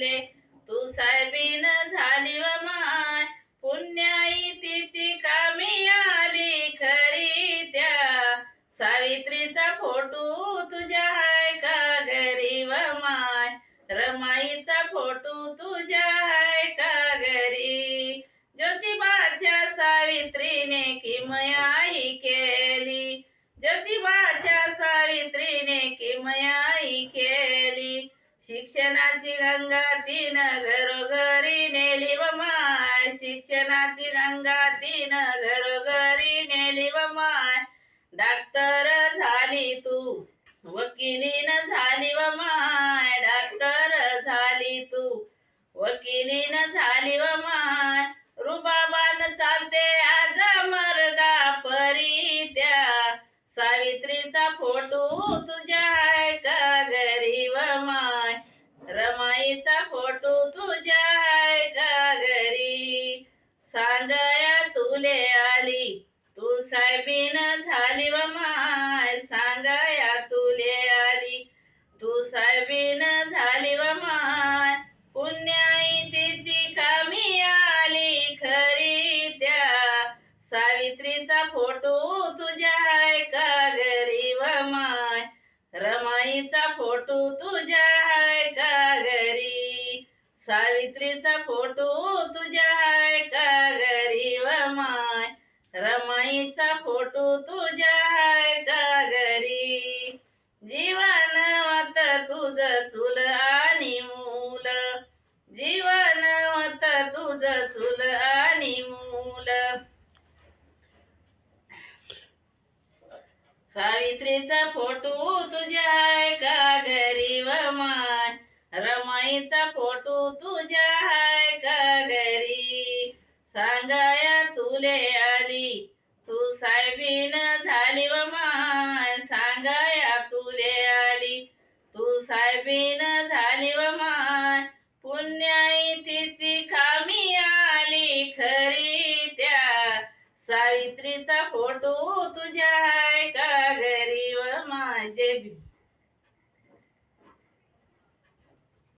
तुले तू साहेबीन झाली व माय पुण्याई तिची कामी आली खरी त्या. सावित्रीचा फोटो तुझ्या हाय का घरी व माय? रमाईचा फोटो तुझ्या हाय का घरी? ज्योतिबाच्या सावित्रीने किमयाई केली. ज्योतिबाच्या सावित्री शिक्षणाची गंगा तीन घरोघरी नेली व माय. शिक्षणाची गंगा तीन घरोघरी नेली व माय. डॉक्टर झाली तू वकिलीन झाली व माय. डॉक्टर झाली तू वकिलीन झाली व माय. रुबाबान चालते आज मरदा परी त्या. सावित्रीचा फोटो तुझ्या रमाईचा फोटो तुझ्या का घरी सांगया तुले आली तू साहेबीन झाली व माय. सांगया तुले आली तू साहेबीन झाली व माय. पुण्याई तिची कामी आली खरी त्या. सावित्रीचा फोटो तुझ्या का घरी व माय. रमाईचा फोटो तुझ्या सावित्रीचा फोटो तुझ्या हाय का गरीब माय? रमाईचा फोटो तुझ्या हाय का घरी जीवन मत तुझ चुल आणि मूल. जीवन मत तुझ चुल आणि मूल. सावित्रीचा फोटो तुझ्या हाय का लीन झाली व माय सांगाया तुले आली. तू साहेबीन झाली व माय पुण्याई तिची खामी आली. खरी त्या सावित्रीचा फोटो तुझ्या का घरी व माझे